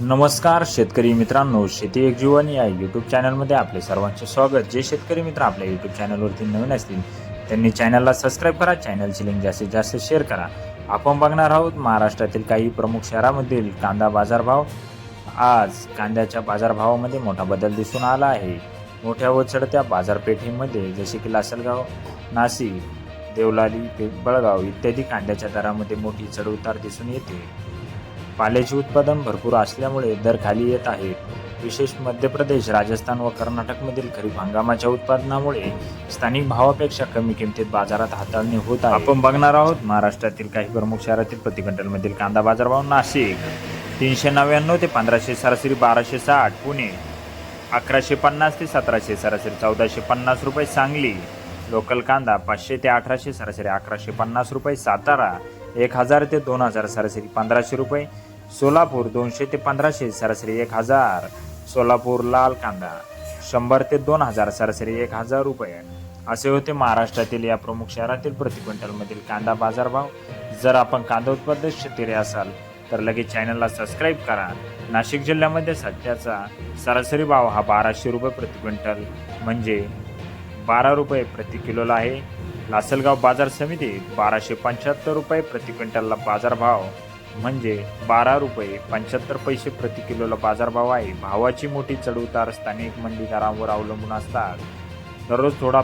नमस्कार शेतकरी मित्रांनो शेती एक जीवन या यूट्यूब चॅनलमध्ये आपले सर्वांचे स्वागत. जे शेतकरी मित्र आपल्या यूट्यूब चॅनलवरती नवीन असतील त्यांनी चॅनलला सबस्क्राईब करा. चॅनलची लिंक जास्तीत जास्त शेअर करा. आपण बघणार आहोत महाराष्ट्रातील काही प्रमुख शहरामधील कांदा बाजारभाव. आज कांद्याच्या बाजारभावामध्ये मोठा बदल दिसून आला आहे. मोठ्या व चढत्या बाजारपेठेमध्ये जसे की लासलगाव नाशिक देवलाली बळगाव इत्यादी कांद्याच्या दरामध्ये मोठी चढउतार दिसून येते. पाल्याचे उत्पादन भरपूर असल्यामुळे दर खाली येत आहेत विशेष मध्य प्रदेश राजस्थान व कर्नाटकमधील खरीप हंगामाच्या उत्पादनामुळे स्थानिक भावापेक्षा कमी किमतीत बाजारात हाताळणी होत आहे. आपण बघणार आहोत महाराष्ट्रातील काही प्रमुख शहरातील प्रति क्विंटलमधील कांदा बाजारभाव नाशिक. तीनशे नव्याण्णव ते पंधराशे सरासरी बाराशे साठ. पुणे अकराशे पन्नास ते सतराशे सरासरी चौदाशे पन्नास रुपये सांगली. लोकल कांदा पाचशे ते अठराशे सरासरी अकराशे पन्नास रुपये सातारा. एक हजार ते दोन हजार सरासरी पंधराशे रुपये. सोलापूर दोनशे ते पंधराशे सरासरी एक हजार. सोलापूर लाल कांदा शंभर ते दोन हजार सरासरी एक हजार रुपये. असे होते महाराष्ट्रातील या प्रमुख शहरातील प्रति क्विंटलमधील कांदा बाजारभाव. जर आपण कांदा उत्पादक शेतकरी असाल तर लगेच चॅनलला सबस्क्राईब करा. नाशिक जिल्ह्यामध्ये सध्याचा सरासरी भाव हा बाराशे रुपये प्रति क्विंटल म्हणजे बारा रुपये प्रति किलोला आहे. लासलगाव बाजार समिती बाराशे पंच्याहत्तर रुपये प्रति क्विंटलला बाजारभाव. म्हणजे बारा रुपये पंच्याहत्तर पैसे प्रति किलोला बाजारभाव आहे. भावाची मोठी चढउतार स्थानिक मंडीदारांवर अवलंबून असतात. दररोज थोडा